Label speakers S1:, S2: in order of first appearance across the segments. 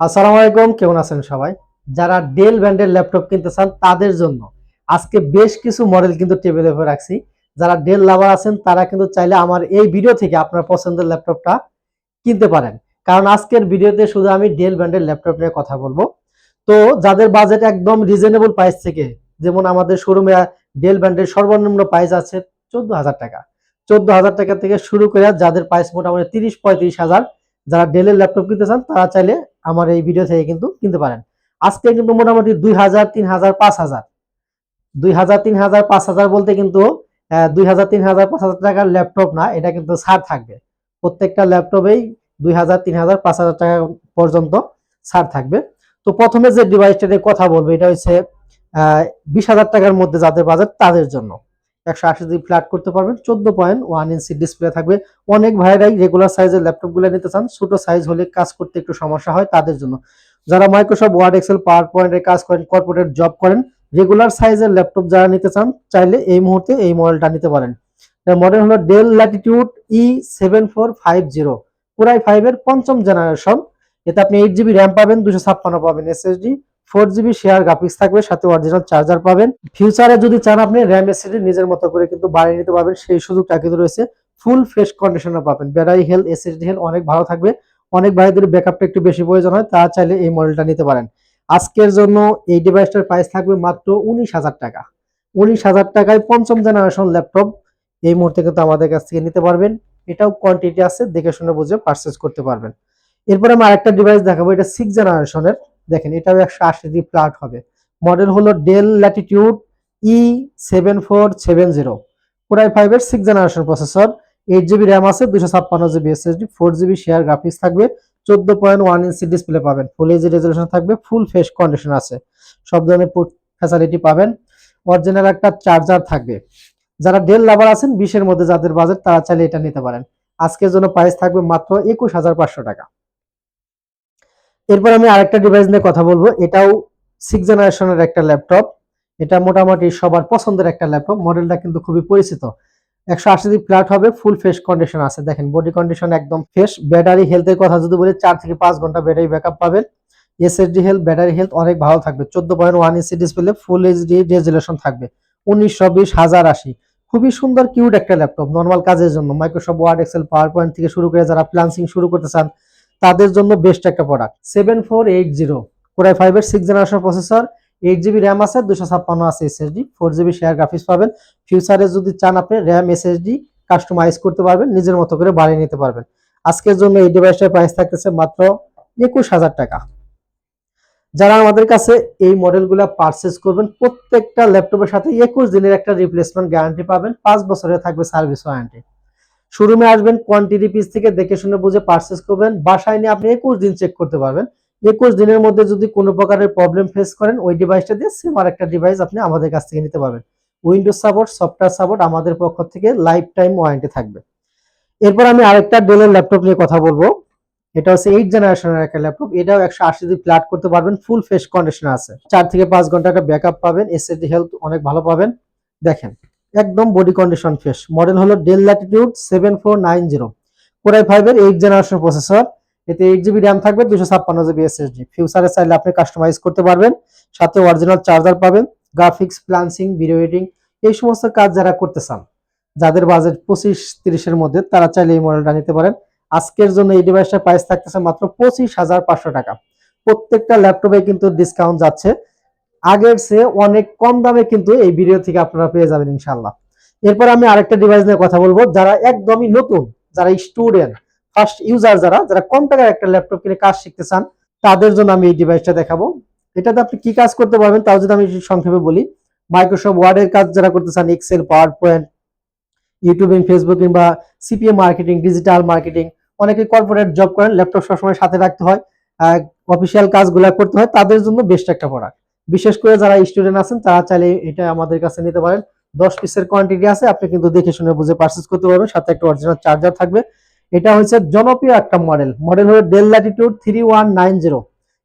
S1: আসসালামু আলাইকুম, কেমন আছেন সবাই? যারা ডেল ব্র্যান্ডের ল্যাপটপ কিনতে চান, তাদের জন্য আজকে বেশ কিছু মডেল কিন্তু টেবিলের উপর রাখছি। যারা ডেল লাভার আছেন, তারা কিন্তু চাইলে আমার এই ভিডিও থেকে আপনার পছন্দের ল্যাপটপটা কিনতে পারেন। কারণ আজকের ভিডিওতে শুধু আমি ডেল ব্র্যান্ডের ল্যাপটপ নিয়ে কথা বলব। তো যাদের বাজেট একদম রিজনেবল প্রাইস থেকে, যেমন আমাদের শোরুমে ডেল ব্র্যান্ডের সর্বনিম্ন প্রাইস আছে চোদ্দ হাজার টাকা। চোদ্দ হাজার টাকা থেকে শুরু করে যাদের প্রাইস মোটামুটি তিরিশ পঁয়ত্রিশ হাজার, যারা ডেলের ল্যাপটপ কিনতে চান, তারা চাইলে আমার এই ভিডিও থেকে কিন্তু কিনতে পারেন। আজকে কিন্তু মোটামুটি দুই হাজার, তিন হাজার, পাঁচ হাজার। দুই হাজার, তিন হাজার, পাঁচ হাজার বলতে কিন্তু দুই হাজার, তিন হাজার, পাঁচ হাজার টাকার ল্যাপটপ না, এটা কিন্তু ছাড় থাকবে। প্রত্যেকটা ল্যাপটপেই দুই হাজার, তিন হাজার, পাঁচ হাজার টাকা পর্যন্ত ছাড় থাকবে। তো প্রথমে যে ডিভাইসটা নিয়ে কথা বলব, এটা হচ্ছে বিশ হাজার টাকার মধ্যে যাদের বাজেট তাদের জন্য। একশো আশি জিবি ফ্ল্যাট করতে পারবেন, চোদ্দ পয়েন্ট ওয়ান ইঞ্চি ডিসপ্লে থাকবে। অনেক ভাইরাই রেগুলার সাইজের ল্যাপটপগুলো নিতে চান, ছোট সাইজ হলে কাজ করতে একটু সমস্যা হয় তাদের জন্য। যারা মাইক্রোসফট ওয়ার্ড এক্সেল পাওয়ার পয়েন্টের কাজ করেন কর্পোরেট জব করেন রেগুলার সাইজের ল্যাপটপ যারা নিতে চান, চাইলে এই মুহূর্তে এই মডেলটা নিতে পারেন। মডেল হলো Dell Latitude E seven four five zero core i five এর পঞ্চম জেনারেশন এতে আপনি এইট জিবি র্যাম পাবেন, দুশো ছাপ্পান্ন পাবেন SSD four GB share graphics থাকবে, সাথে অরিজিনাল চার্জার পাবেন। ফিউচারে যদি চান আপনি র্যাম এসএসডি নিজের মতো করে কিন্তু বাড়িয়ে নিতে পারবেন, সেই সুযোগটা কিন্তু রয়েছে। ফুল ফ্রেশ কন্ডিশনে পাবেন। ব্যাটারি হেলথ এসএসডি হেলথ অনেক ভালো থাকবে। অনেক ভাইদের ব্যাকআপটা একটু বেশি প্রয়োজন হয় তা চাইলে এই মডেলটা নিতে পারেন। আজকের জন্য এই ডিভাইসটার প্রাইস থাকবে মাত্র উনিশ হাজার টাকা। উনিশ হাজার টাকায় পঞ্চম জেনারেশন ল্যাপটপ এই মুহূর্তে কিন্তু আমাদের কাছ থেকে নিতে পারবেন। এটাও কোয়ান্টিটি আছে, দেখে শুনে বুঝে পারচেস করতে পারবেন। এরপরে আমি আরেকটা ডিভাইস দেখাবো, এটা সিক্স জেনারেশনের দেখেন, এটাও একশো আশি জি প্লাট হবে। মডেল হলো Dell Latitude E seven four seven zero core i ফাইভের six generation processor eight GB RAM আছে দুশো ছাপ্পান্ন GB SSD four GB share graphics থাকবে, চোদ্দ পয়েন্ট ওয়ান ইঞ্চি ডিসপ্লে পাবেন ফুল এইচডি রেজলিউশন থাকবে ফুল ফেস কন্ডিশন আছে। সব ধরনের ফ্যাসিলিটি পাবেন। অরিজিনাল একটা চার্জার থাকবে। যারা ডেল লাভার আছেন, বিশের মধ্যে যাদের বাজেট তারা চাইলে এটা নিতে পারেন। আজকের জন্য প্রাইস থাকবে মাত্র একুশ হাজার পাঁচশো টাকা। এরপর আমি আরেকটা ডিভাইস নিয়ে কথা বলব। এটাও সিক্স জেনারেশনের একটা ল্যাপটপ এটা মোটামুটি সবার পছন্দের একটা ল্যাপটপ মডেলটা কিন্তু খুবই পরিচিত। একশো আশি ফ্ল্যাট হবে ফুল ফ্রেশ কন্ডিশন আছে। দেখেন বডি কন্ডিশন একদম ফ্রেশ ব্যাটারি হেলথের কথা যদি বলি, চার থেকে পাঁচ ঘণ্টা ব্যাটারি ব্যাকআপ পাবেন। এসএসডি হেলথ ব্যাটারি হেলথ অনেক ভালো থাকবে। চোদ্দ point one inch display full HD resolution থাকবে। উনিশশো বিশ হাজার আশি। খুবই সুন্দর কিউট একটা ল্যাপটপ নর্মাল কাজের জন্য। Microsoft Word Excel power point থেকে শুরু করে যারা প্লান্সিং শুরু করতে চান তাদের জন্য বেস্ট একটা product seven four eight zero core i ফাইভের six generation processor eight GB RAM আছে দুশো ছাপ্পান্ন আছে SSD four GB share graphics পাবেন। ফিউচারে যদি চান আপনি র্যাম এসএসডি কাস্টমাইজ করতে পারবেন, নিজের মতো করে বাড়িয়ে নিতে পারবেন। আজকের জন্য এই ডিভাইসটার প্রাইস থাকতেছে মাত্র একুশ হাজার টাকা। যারা আমাদের কাছে এই মডেলগুলো পারচেস করবেন, প্রত্যেকটা ল্যাপটপের সাথে একুশ দিনের একটা রিপ্লেসমেন্ট গ্যারান্টি পাবেন, পাঁচ বছরে থাকবে সার্ভিস ওয়ারেন্টি শোরুমে আসবেন কোয়ান্টিটি পিস থেকে দেখে শুনে বুঝে পারচেস করবেন। বাসায় নিয়ে আপনি একুশ দিন চেক করতে পারবেন। একুশ দিনের মধ্যে যদি কোনো প্রকারের প্রবলেম ফেস করেন, ওই ডিভাইসটা দিয়ে সেম আর একটা ডিভাইস আপনি আমাদের কাছ থেকে নিতে পারবেন। উইন্ডোজ সাপোর্ট সফটওয়্যার সাপোর্ট আমাদের পক্ষ থেকে লাইফ টাইম ওয়ারেন্টি থাকবে। এরপর আমি আরেকটা ডেলের ল্যাপটপ নিয়ে কথা বলব। এটা হচ্ছে এইট জেনারেশনের একটা ল্যাপটপ এটাও একশো আশি দিন ফ্ল্যাট করতে পারবেন ফুল ফ্রেশ কন্ডিশন আছে। চার থেকে পাঁচ ঘণ্টা একটা ব্যাকআপ পাবেন এসএসডি হেলথ অনেক ভালো পাবেন। দেখেন। একদম বডি কন্ডিশন ফ্রেশ মডেল হলো Dell Latitude seven four nine zero core i ফাইভের এইট জেনারেশন প্রসেসর এতে এইট জিবি র্যাম থাকবে, দুশো ছাপ্পান্ন জিবি এসএসডি ফিউচারে চাইলে আপনি কাস্টমাইজ করতে পারবেন। সাথে অরিজিনাল চার্জার পাবেন গ্রাফিক্স প্লান্সিং ভিডিও এডিটিং এই সমস্ত কাজ যারা করতে চান, যাদের বাজেট পঁচিশ তিরিশের মধ্যে, তারা চাইলে এই মডেলটা নিতে পারেন। আজকের জন্য এই ডিভাইসটার প্রাইস থাকতেছে মাত্র পঁচিশ হাজার পাঁচশো টাকা। প্রত্যেকটা ল্যাপটপে কিন্তু ডিসকাউন্ট যাচ্ছে। আগের চেয়ে অনেক কম দামে কিন্তু এই ভিডিও থেকে আপনারা পেয়ে যাবেন ইনশাল্লাহ এরপর আমি আরেকটা ডিভাইস নিয়ে কথা বলব, যারা একদমই নতুন, যারা স্টুডেন্ট ফার্স্ট ইউজার যারা যারা কম টাকার একটা ল্যাপটপ কিনে কাজ শিখতে চান, তাদের জন্য আমি এই ডিভাইসটা দেখাবো। এটাতে আপনি কি কাজ করতে পারবেন তাও যদি আমি সংক্ষেপে বলি মাইক্রোসফট ওয়ার্ডের কাজ যারা করতে চান Excel power point YouTubing Facebook কিংবা সিপিএম মার্কেটিং ডিজিটাল মার্কেটিং অনেকে কর্পোরেট জব করেন ল্যাপটপ সবসময় সাথে রাখতে হয় অফিসিয়াল কাজগুলো করতে হয়, তাদের জন্য বেস্ট একটা প্রোডাক্ট বিশেষ করে যারা স্টুডেন্ট আছেন, তারা চাইলে এটা আমাদের কাছে নিতে পারেন। দশ পিসের কোয়ান্টিটি আছে, আপনি কিন্তু দেখে শুনে বুঝে পারচেস করতে পারবেন। সাথে একটা অরিজিনাল চার্জার থাকবে। এটা হচ্ছে জনপ্রিয় একটা মডেল মডেল হলো Dell Latitude three one nine zero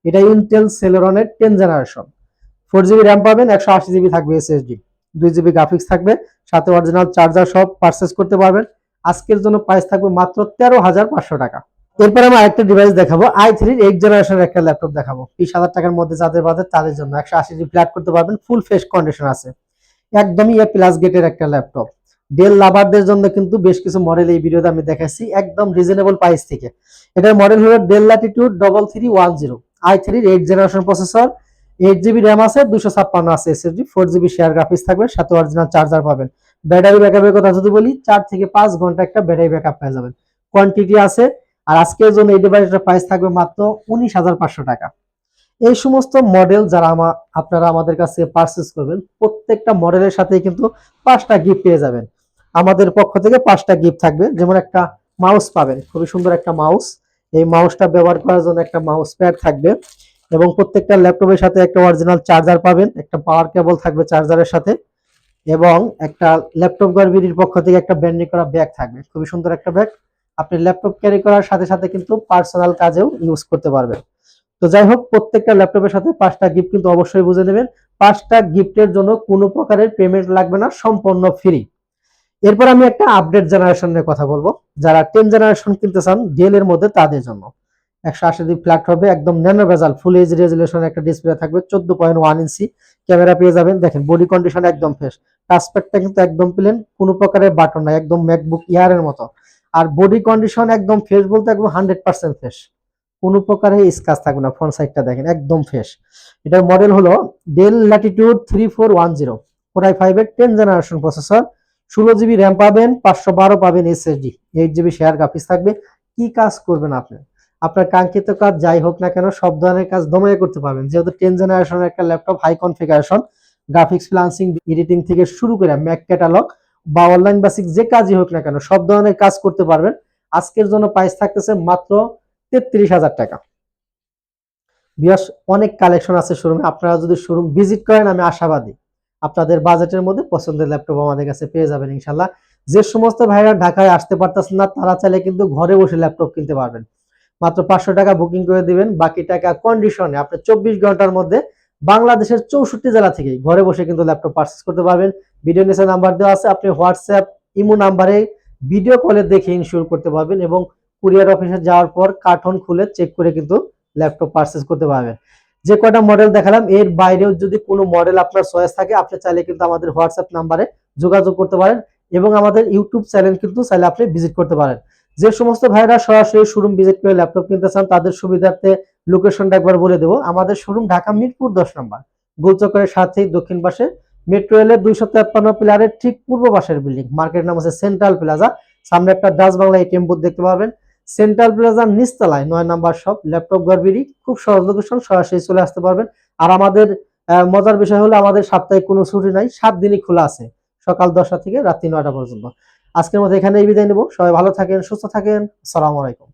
S1: এটা Intel সেলেরনের ten generation four GB RAM পাবেন, একশো আশি জিবি থাকবে এসএসডি দুই জিবি গ্রাফিক্স থাকবে। সাথে অরিজিনাল চার্জার সব পারচেস করতে পারবেন। আজকের জন্য প্রাইস থাকবে মাত্র তেরো হাজার পাঁচশো টাকা। এরপর আমি আরেকটা ডিভাইস দেখাবো। আই থ্রির এইট জেনারেশনের একটা ল্যাপটপ দেখাবো। বিশ হাজার টাকার মধ্যে যাদের বাজেট, তাদের জন্য। একশো আশি জি ফ্ল্যাট করতে পারবেন ফুল ফেস কন্ডিশন আছে। একদমই এ প্লাস গেটের একটা ল্যাপটপ ডেল লাভারদের জন্য কিন্তু বেশ কিছু মডেল এই ভিডিওতে আমি দেখাচ্ছি একদম রিজনেবল প্রাইস থেকে। এটার মডেল হলো Dell Latitude double three one zero i থ্রির eight generation processor eight GB RAM আছে, দুশো ছাপ্পান্ন আছে S SSD four GB share graphics থাকবে, সাথে অরিজিনাল চার্জার পাবেন। ব্যাটারি ব্যাকআপের কথা যদি বলি, চার থেকে পাঁচ ঘণ্টা একটা ব্যাটারি ব্যাকআপ পেয়ে যাবেন। কোয়ান্টিটি আছে আর আজকের জন্য এই প্রাইস থাকবে মাত্র উনিশ হাজার পাঁচশো টাকা। এই সমস্ত মডেল যারা আমা আপনারা আমাদের কাছে পারচেস করবেন, প্রত্যেকটা মডেলের সাথে কিন্তু পাঁচটা গিফট পেয়ে যাবেন। আমাদের পক্ষ থেকে পাঁচটা গিফট থাকবে। যেমন একটা মাউস পাবেন। খুবই সুন্দর একটা মাউস এই মাউসটা ব্যবহার করার জন্য একটা মাউস প্যাড থাকবে এবং প্রত্যেকটা ল্যাপটপের সাথে একটা অরিজিনাল চার্জার পাবেন। একটা পাওয়ার কেবল থাকবে চার্জারের সাথে এবং একটা ল্যাপটপ গর্বিটির পক্ষ থেকে একটা ব্যান্ডিং করা ব্যাগ থাকবে। খুবই সুন্দর একটা ব্যাগ আপনি ল্যাপটপ ক্যারি করার সাথে সাথে কিন্তু পার্সোনাল কাজেও ইউজ করতে পারবেন। তো যাই হোক, প্রত্যেকটা ল্যাপটপের সাথে পাঁচটা গিফট কিন্তু অবশ্যই বুঝে নেবেন। পাঁচটা গিফটের জন্য কোনো প্রকারের পেমেন্ট লাগবে না, সম্পূর্ণ ফ্রি এরপর আমি একটা আপডেট জেনারেশনের কথা বলব। যারা টেন জেনারেশন কিনতে চান ডেল এর মধ্যে তাদের জন্য। একশো আশি ফ্ল্যাট হবে, একদম ন্যানো ভেজাল ফুল এইচ রেজুলেশন একটা ডিসপ্লে থাকবে, চোদ্দ পয়েন্ট ওয়ান ইঞ্চি ক্যামেরা পেয়ে যাবেন। দেখেন বডি কন্ডিশন একদম ফ্রেশ টাচপ্যাডটা কিন্তু একদম প্লেন কোনো প্রকারের বাটন নাই, একদম ম্যাকবুক ইয়ারের মতো। আর বডি কন্ডিশন একদম ফ্রেশ বলতে একদম হান্ড্রেড পার্সেন্ট ফ্রেশ কোনো প্রকারের স্কাচ থাকবে না ফ্রন্ট সাইডটা দেখেন, একদম ফ্রেশ এটার মডেল হলো Dell Latitude three four one zero core i ফাইভের টেন জেনারেশন প্রসেসর ষোলো জিবি র্যাম পাবেন, পাঁচশো বারো পাবেন SSD eight GB share graphics থাকবে। কি কাজ করবেন আপনি? আপনার কাঙ্ক্ষিত কাজ যাই হোক না কেন, সব ধরনের কাজ দমে করতে পারবেন। যেহেতু টেন জেনারেশনের একটা laptop high configuration graphics freelancing editing থেকে শুরু করে ম্যাক ক্যাটালগ বা অনলাইন বেসিক যে কাজই হোক না কেন, সব ধরনের কাজ করতে পারবেন। আজকের জন্য প্রাইস থাকতেছে মাত্র তেত্রিশ হাজার টাকা। বিয়াস অনেক কালেকশন আছে শোরুমে আপনারা যদি শোরুম ভিজিট করেন, আমি আশাবাদী। আপনাদের বাজেটের মধ্যে পছন্দের ল্যাপটপ আমাদের কাছে পেয়ে যাবেন ইনশাল্লাহ যে সমস্ত ভাইরা ঢাকায় আসতে পারতেছেন না, তারা চাইলে কিন্তু ঘরে বসে ল্যাপটপ কিনতে পারবেন। মাত্র পাঁচশো টাকা বুকিং করে দিবেন। বাকি টাকা কন্ডিশনে আপনি চব্বিশ ঘণ্টার মধ্যে বাংলাদেশের চৌষট্টি জেলা থেকে ঘরে বসে কিন্তু ল্যাপটপ পারচেস করতে পারবেন। ভিডিও নিচে নাম্বার দেওয়া আছে, আপনি হোয়াটসঅ্যাপ ইমো নাম্বারে ভিডিও কলে দেখে ইনশিওর করতে পারবেন এবং কুরিয়ার অফিসে যাওয়ার পর কার্টন খুলে চেক করে কিন্তু ল্যাপটপ পারচেস করতে পারবেন। যে কয়টা মডেল দেখালাম, এর বাইরেও যদি কোনো মডেল আপনার চয়েস থাকে, আপনি চাইলে কিন্তু আমাদের হোয়াটসঅ্যাপ নাম্বারে যোগাযোগ করতে পারেন এবং আমাদের ইউটিউব চ্যানেল কিন্তু চাইলে আপনি ভিজিট করতে পারেন। যে সমস্ত ভাইরা সরাসরি শোরুম ভিজিট করে ল্যাপটপ কিনতে চান, তাদের সুবিধার্থে লোকেশনটা একবার বলে দেবো। আমাদের শোরুম ঢাকা মিরপুর দশ নম্বর। গোলচক্করের সাথেই দক্ষিণ পাশে মেট্রো রেলের দুইশো তেপ্পান্ন পিলারের ঠিক পূর্ব পাশের বিল্ডিং মার্কেট নাম হচ্ছে সেন্ট্রাল প্লাজা সামনে একটা ডাচ বাংলা এটিএম বুথ দেখতে পাবেন। সেন্ট্রাল প্লাজার নিচতলায় নয় নাম্বার শপ ল্যাপটপ গড়বিড়ি, খুব সহজ লোকেশন সরাসরি চলে আসতে পারবেন। আর আমাদের মজার বিষয় হলো আমাদের সাপ্তাহিক কোনো ছুটি নাই, সাত দিনই খোলা আছে। সকাল দশটা থেকে রাত্রি নয়টা পর্যন্ত। আজকের মতো এখানেই বিদায় নেব। সবাই ভালো থাকেন, সুস্থ থাকেন। সালাম আলাইকুম।